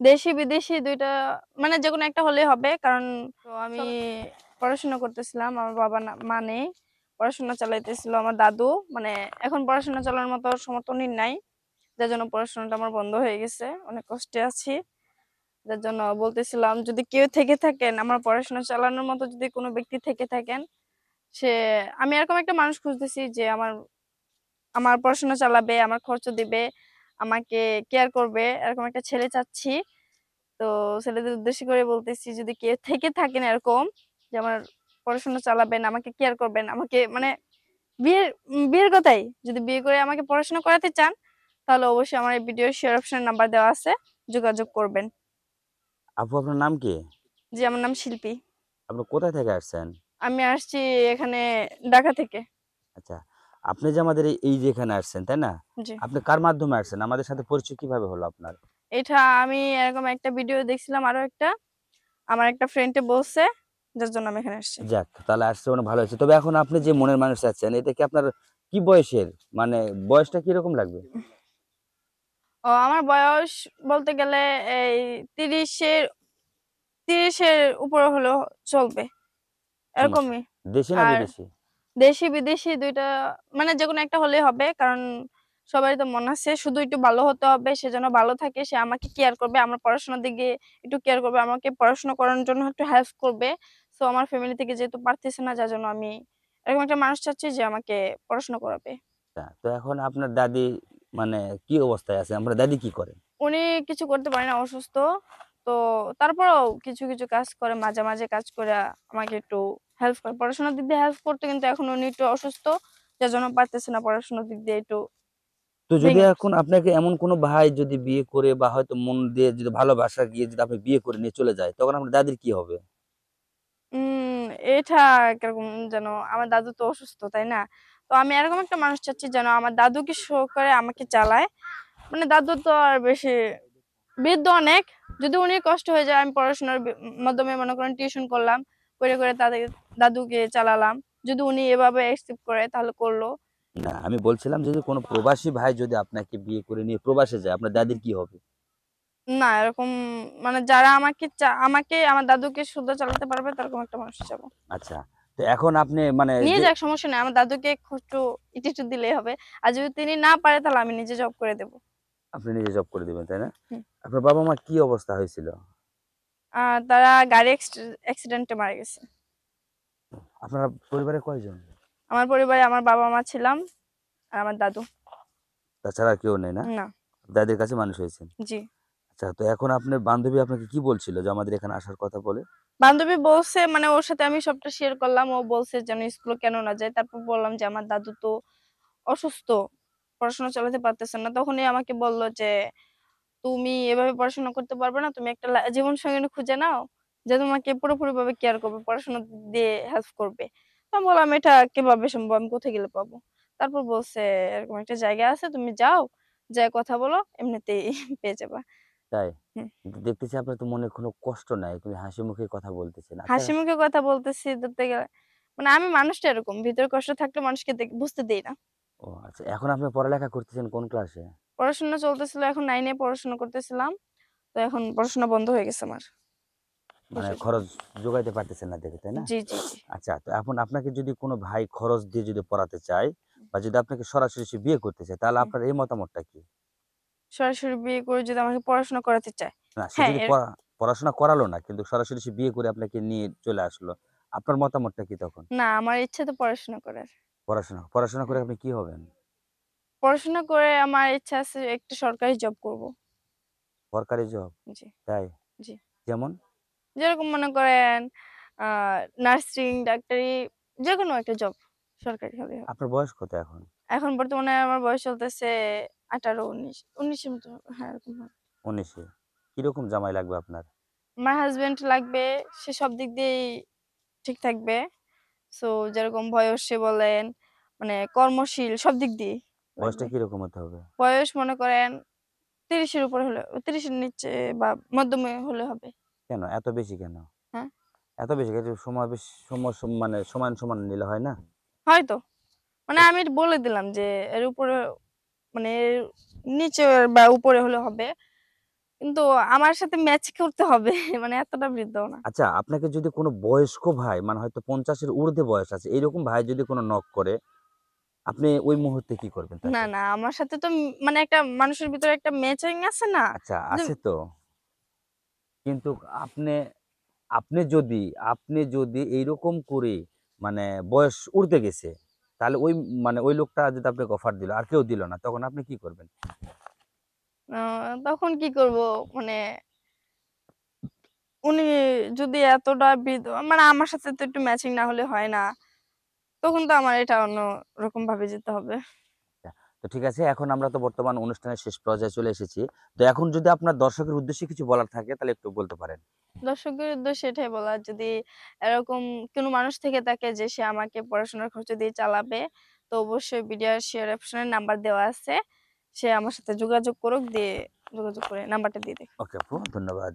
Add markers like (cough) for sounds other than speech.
দেশি বিদেশি দুইটা মানে যেকোনো একটা হলেই হবে। কারণ তো আমি পড়াশোনা করতেছিলাম আমার বাবা মা নেই। পড়াশোনা চালাইতেছিল আমার দাদু। মানে এখন পড়াশোনা চালানোর মতো সমর্থনই নাই। যার জন্য পড়াশোনাটা আমার বন্ধ হয়ে গেছে। অনেক কষ্টে আছি। যার জন্য বলতেছিলাম যদি কেউ থেকে থাকেন আমার পড়াশোনা চালানোর মতো যদি কোনো ব্যক্তি থেকে থাকেন সে আমি এরকম একটা মানুষ খুঁজতেছি যে আমার আমার পড়াশোনা চালাবে আমার খরচ দিবে। আমাকে কেয়ার করবে এরকম একটা ছেলে চাচ্ছি। তো ছেলেদের উদ্দেশ্য করে বলতেছি যদি কেউ থেকে থাকেন এরকম যে আমার পড়াশোনা চালাবেন আমাকে কেয়ার করবেন আমাকে মানে বিয়ের বিয়ের কথাই। যদি বিয়ে করে আমাকে পড়াশোনা করাতে চান তাহলে অবশ্যই আমার এই ভিডিও শেয়ার অপশন নাম্বার দেওয়া আছে যোগাযোগ করবেন। আপু আপনার নাম কি? জি আমার নাম শিল্পী। আপনি কোথায় থেকে আসছেন? আমি আসছি এখানে ঢাকা থেকে। আচ্ছা আপনি যে আমাদের এই- যে এখানে আসছেন তাই না? আপনি কার মাধ্যমে আসছেন? আমাদের সাথে পরিচয় কীভাবে হলো আপনার? এটা আমি এরকম একটা ভিডিও দেখছিলাম আরও একটা। আমার একটা ফ্রেন্ডে বলছে যার জন্য আমি এখানে আসছি। যাক তাহলে আসছে অনেক ভালো হয়েছে। তবে এখন আপনি যে মনের মানুষ আছেন এটা কি আপনার কি বয়সের? মানে বয়সটা কীরকম লাগবে? ও আমার বয়স বলতে গেলে এই তিরিশের তিরিশের উপরে হলেও চলবে। এরকমই। দেশি না বিদেশি? দেশি বিদেশি দুইটা মানে যে কোনো একটা হলেই হবে। কারণ সবাই তো মন আছে শুধু একটু ভালো হতে হবে সে যেন ভালো থাকে সে আমাকে কেয়ার করবে আমার পড়াশোনার দিকে একটু কেয়ার করবে আমাকে পড়াশোনা করার জন্য একটু হেল্প করবে। তো আমার ফ্যামিলি থেকে যেহেতু পারতেছে না যার জন্য আমি এরকম একটা মানুষ চাচ্ছি যে আমাকে পড়াশোনা করাবে। তো এখন আপনার দাদি মানে কি অবস্থায় আছে? আমরা দাদি কি করে উনি কিছু করতে পারে না অসুস্থ। তো তারপরেও কিছু কিছু কাজ করে মাঝে মাঝে কাজ করে আমাকে একটু হেল্প করে। পড়াশোনার দিক দিয়ে হেল্প করতে কিন্তু এখন উনি একটু অসুস্থ যার জন্য পারতেছে না পড়াশোনার দিক দিয়ে একটু তো যদি এখন আপনাকে এমন কোনো ভাই যদি বিয়ে করে বা হয়তো মন দিয়ে যদি ভালোবাসা গিয়ে যদি আপনি বিয়ে করে নিয়ে চলে যায় তখন আপনার দাদির কি হবে? এটা কীরকম যেন আমার দাদু তো অসুস্থ তাই না? তো আমি এরকম একটা মানুষ চাচ্ছি যেন আমার দাদুকে শো করে আমাকে চালায়। মানে দাদু তো আর বেশি বৃদ্ধ অনেক। যদি উনি কষ্ট হয়ে যায় আমি পড়াশোনার মাধ্যমে মনে করেন টিউশন করলাম করে করে তাদের দাদুকে চালালাম। যদি উনি এভাবে অ্যাকসেপ্ট করে তাহলে করল। না আমি বলছিলাম যদি কোনো প্রবাসী ভাই যদি আপনাকে বিয়ে করে নিয়ে প্রবাসে যায় আপনার দাদির কি হবে? না এরকম মানে যারা আমাকে আমাকে আমার দাদুকে শুদ্ধ চালাতে পারবে তারকম একটা মানুষ যাব। আচ্ছা তো এখন আপনি মানে নিয়ে যাক সমস্যা নেই আমার দাদুকে একটু একটু দিলেই হবে। আর যদি তিনি না পারে তাহলে আমি নিজে জব করে দেবো। আপনি নিজে জব করে দিবেন তাই না? আপনার বাবা মা কি অবস্থা হয়েছিল? তারা গাড়ি অ্যাক্সিডেন্টে মারা গেছে। আপনার পরিবারে কয়জন? আমার পরিবারে আমার বাবা মা ছিলাম আর আমার দাদু। তাছাড়া কেউ নেই না? না। দাদির কাছে মানুষ হয়েছেন? জি। আচ্ছা তো এখন আপনার বান্ধবী আপনাকে কি বলছিল যে আমাদের এখানে আসার কথা বলে? বান্ধবী বলছে মানে ওর সাথে আমি সবটা শেয়ার করলাম ও বলছে যেন স্কুলে কেন না যায়। তারপর বললাম যে আমার দাদু তো অসুস্থ পড়াশোনা চালাতে পারতেছে না। তখনই আমাকে বলল যে তুমি এভাবে পড়াশোনা করতে পারবে না তুমি একটা জীবন সঙ্গিনী খুঁজে নাও। যে তোমাকে পুরোপুরি ভাবে কেয়ার করবে পড়াশোনা দিয়ে হেল্প করবে। আমি বললাম এটা কীভাবে সম্ভব? আমি কোথায় গেলে পাবো? তারপর বলছে এরকম একটা জায়গা আছে তুমি যাও যাই কথা বলো এমনিতেই (laughs) পেয়ে যাবা। তাই? দেখতেছি আপনার তো মনে কোনো কষ্ট নাই তুমি হাসি মুখে কথা বলতেছেন। আচ্ছা, হাসি মুখে কথা বলতেছি ধরতে গেলে মানে আমি মানুষটা এরকম ভিতরে কষ্ট থাকলে মানুষকে বুঝতে দেই না। ও আচ্ছা এখন আপনি পড়ালেখা করতেছেন কোন ক্লাসে পড়াশোনা চলতেছিল এখন নাইনে পড়াশোনা করতেছিলাম তো এখন পড়াশোনা বন্ধ হয়ে গেছে আমার। মানে খরচ যোগাইতে পারতেছেন না দেখে তাই না? আচ্ছা তো এখন আপনাকে যদি কোনো ভাই খরচ দিয়ে যদি পড়াতে চায় বা যদি আপনাকে সরাসরি সে বিয়ে করতে চায় তাহলে আপনার এই মতামতটা কি? সরাসরি বিয়ে করে যদি আমাকে পড়াশোনা করাতে চায়। না সে হ্যাঁ, যদি পড়াশোনা করালো না কিন্তু সরাসরি সে বিয়ে করে আপনাকে নিয়ে চলে আসলো আপনার মতামতটা কি তখন? না আমার ইচ্ছে তো পড়াশোনা করার। পড়াশোনা পড়াশোনা করে আপনি কি হবেন? পড়াশোনা করে আমার ইচ্ছা আছে একটা সরকারি জব করব। সরকারি জব? জি। তাই? জি। যেমন? যেরকম মনে করেন নার্সিং ডাক্তারি যে কোনো একটা জব সরকারি হবে। আপনার বয়স কত এখন? এখন বর্তমানে আমার বয়স চলতেছে আঠারো উনিশ উনিশের মতো হ্যাঁ এরকম। উনিশে। কীরকম জামাই লাগবে আপনার? আমার হাজবেন্ড লাগবে সে সব দিক দিয়েই ঠিক থাকবে। সো যেরকম বয়সে বলেন মানে কর্মশীল সব দিক দিয়ে বয়সটা কীরকম হতে হবে? বয়স মনে করেন তিরিশের উপরে হলে তিরিশের নিচে বা মধ্যমে হলে হবে। কেন? এত বেশি কেন? হ্যাঁ। এত বেশি কেন? সময় বেশি সময় সম- মানে সমান সমান নিলে হয় না? হয়তো। মানে আমি বলে দিলাম যে এর উপরে মানে এর নিচে বা উপরে হলে হবে। কিন্তু আমার সাথে ম্যাচ করতে হবে। (laughs) মানে এতটা বৃদ্ধ না। আচ্ছা আপনাকে যদি কোনো বয়স্ক ভাই মানে হয়তো পঞ্চাশের ঊর্ধ্বে বয়স আছে এরকম ভাই যদি কোনো নক করে আপনি ওই মুহূর্তে কি করবেন না? না আমার সাথে তো উম মানে একটা মানুষের ভিতরে একটা ম্যাচিং আছে না? আচ্ছা আছে তো। কিন্তু আপনি আপনি যদি আপনি যদি এইরকম করে মানে বয়স উঠতে গেছে, তাহলে ওই মানে ওই লোকটা যদি আপনাকে অফার দিল, আর কেউ দিল না, তখন আপনি কি করবেন? তখন কি করব? মানে উনি যদি এতটা মানে আমার সাথে তো একটু ম্যাচিং না হলে হয় না, তখন তো আমার এটা অন্য রকম ভাবে যেতে হবে। তো ঠিক আছে এখন আমরা তো বর্তমান অনুষ্ঠানের শেষ পর্যায়ে চলে এসেছি। তো এখন যদি আপনার দর্শকের উদ্দেশ্যে কিছু বলার থাকে তাহলে একটু বলতে পারেন। দর্শকের উদ্দেশ্যে এটাই বলা যদি এরকম কোনো মানুষ থেকে থাকে যে সে আমাকে পড়াশোনার খরচ দিয়ে চালাবে তো অবশ্যই ভিডিও শেয়ার অপশনের নাম্বার দেওয়া আছে। সে আমার সাথে যোগাযোগ করুক দিয়ে যোগাযোগ করে নাম্বারটা দিয়ে দেখ ওকে আপু ধন্যবাদ।